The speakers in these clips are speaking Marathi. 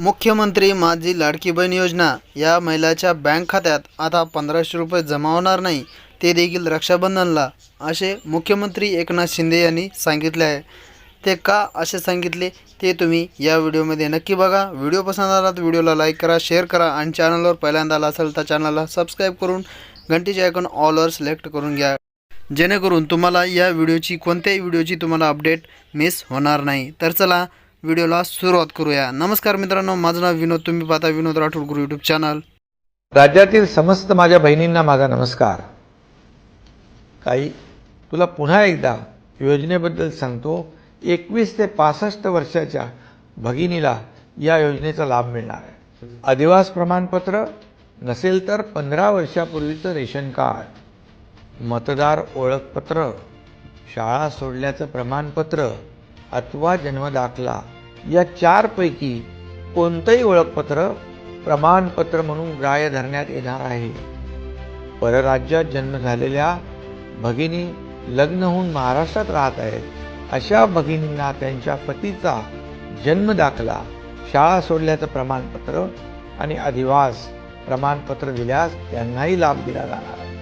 मुख्यमंत्री माझी लाडकी बहीण योजना या महिलाच्या बँक खात्यात आता पंधराशे रुपये जमा होणार नाही ते देखील रक्षाबंधनला असे मुख्यमंत्री एकनाथ शिंदे यांनी सांगितले आहे. ते का असे सांगितले ते तुम्ही या व्हिडिओमध्ये नक्की बघा. व्हिडिओ पसंत आला तर व्हिडिओला लाईक करा शेअर करा आणि चॅनलवर पहिल्यांदा आला असेल तर चॅनलला सबस्क्राईब करून घंटीचे आयकॉन ऑलवर सिलेक्ट करून घ्या. जेणेकरून तुम्हाला या व्हिडिओची कोणत्याही व्हिडिओची तुम्हाला अपडेट मिस होणार नाही. तर चला व्हिडिओला सुरुवात करूया. नमस्कार मित्रांनो माझं नाव विनोद. तुम्ही पाहता विनोद राठोड गुरु यूट्यूब चॅनल राज्यातील समस्त माझ्या बहिणींना माझा नमस्कार. काही तुला पुन्हा एकदा योजनेबद्दल सांगतो एकवीस ते पासष्ट वर्षाच्या भगिनीला या योजनेचा लाभ मिळणार आहे. अधिवास प्रमाणपत्र नसेल तर पंधरा वर्षापूर्वीचं रेशन कार्ड मतदार ओळखपत्र शाळा सोडल्याचं प्रमाणपत्र अथवा जन्मदाखला या चारपैकी कोणतंही ओळखपत्र प्रमाणपत्र म्हणून ग्राह्य धरण्यात येणार आहे. परराज्यात जन्म झालेल्या भगिनी लग्न होऊन महाराष्ट्रात राहत आहेत. अशा भगिनींना त्यांच्या पतीचा जन्म दाखला शाळा सोडल्याचं प्रमाणपत्र आणि अधिवास प्रमाणपत्र दिल्यास त्यांनाही लाभ दिला जाणार आहे.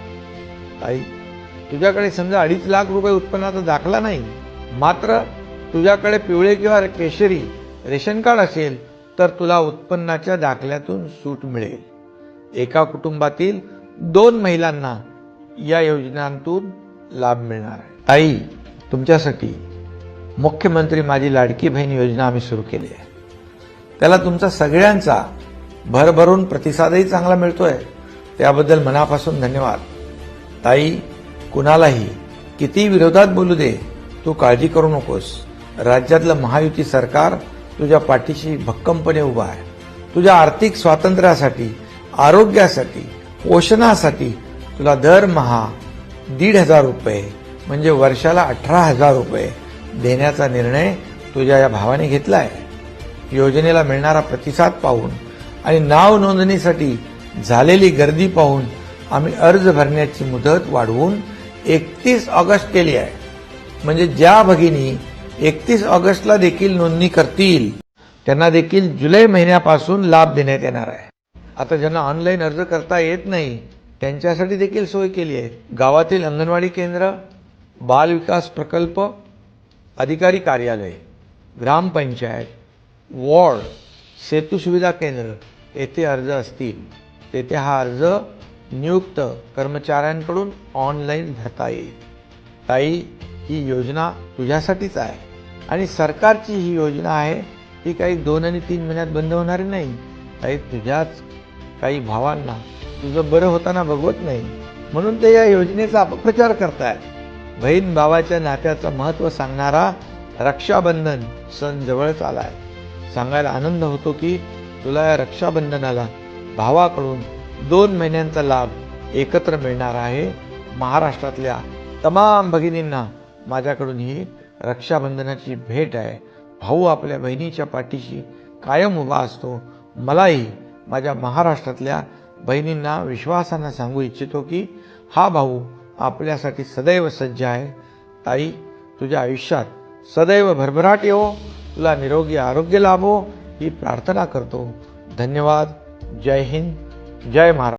आई तुझ्याकडे समजा अडीच लाख रुपये उत्पन्नाचा दाखला नाही मात्र तुझ्याकडे पिवळे किंवा केशरी रेशन कार्ड असेल तर तुला उत्पन्नाच्या दाखल्यातून सूट मिळेल. एका कुटुंबातील दोन महिलांना या योजनांतून लाभ मिळणार आहे. ताई तुमच्यासाठी मुख्यमंत्री माझी लाडकी बहीण योजना आम्ही सुरू केली आहे. त्याला तुमचा सगळ्यांचा भरभरून प्रतिसादही चांगला मिळतोय. त्याबद्दल मनापासून धन्यवाद. ताई कुणालाही किती विरोधात बोलू दे तू काळजी करू नकोस. राज्यातलं महायुती सरकार तुझ्या पाठीशी भक्कमपणे उभा आहे. तुझ्या आर्थिक स्वातंत्र्यासाठी आरोग्यासाठी पोषणासाठी तुला दरमहा दीड हजार रुपये म्हणजे वर्षाला अठरा हजार रुपये देण्याचा निर्णय तुझ्या या भावाने घेतला आहे योजनेला मिळणारा प्रतिसाद पाहून आणि नाव नोंदणीसाठी झालेली गर्दी पाहून आम्ही अर्ज भरण्याची मुदत वाढवून एकतीस ऑगस्ट केली आहे. म्हणजे ज्या भगिनी एकतीस ऑगस्टला देखील नोंदणी करतील. त्यांना देखील जुलै महिन्यापासून लाभ देण्यात येणार आहे. आता ज्यांना ऑनलाईन अर्ज करता येत नाही त्यांच्यासाठी देखील सोय केली आहे. गावातील अंगणवाडी केंद्र बाल विकास प्रकल्प अधिकारी कार्यालय ग्रामपंचायत वॉर्ड सेतू सुविधा केंद्र येथे अर्ज असतील. तेथे हा अर्ज नियुक्त कर्मचाऱ्यांकडून ऑनलाईन भरता येईल. ताई ही योजना तुझ्यासाठीच आहे. आणि सरकारची ही योजना आहे ती काही दोन आणि तीन महिन्यात बंद होणारी नाही. काही तुझ्याच काही भावांना तुझं बरं होताना बघवत नाही. म्हणून ते या योजनेचा अपप्रचार करतायत. बहीण भावाच्या नात्याचं महत्त्व सांगणारा रक्षाबंधन सण जवळच आलाय. सांगायला आनंद होतो की तुला या रक्षाबंधनाला भावाकडून दोन महिन्यांचा लाभ एकत्र मिळणार आहे. महाराष्ट्रातल्या तमाम भगिनींना माझ्याकडून ही रक्षाबंधनाची भेट आहे. भाऊ आपल्या बहिणीच्या पाठीशी कायम उभा असतो. मलाही माझ्या महाराष्ट्रातल्या बहिणींना विश्वासानं सांगू इच्छितो की हा भाऊ आपल्यासाठी सदैव सज्ज आहे. ताई तुझ्या आयुष्यात सदैव भरभराट येवो. तुला निरोगी आरोग्य लाभो. ही प्रार्थना करतो. धन्यवाद. जय हिंद. जय महाराष्ट्र.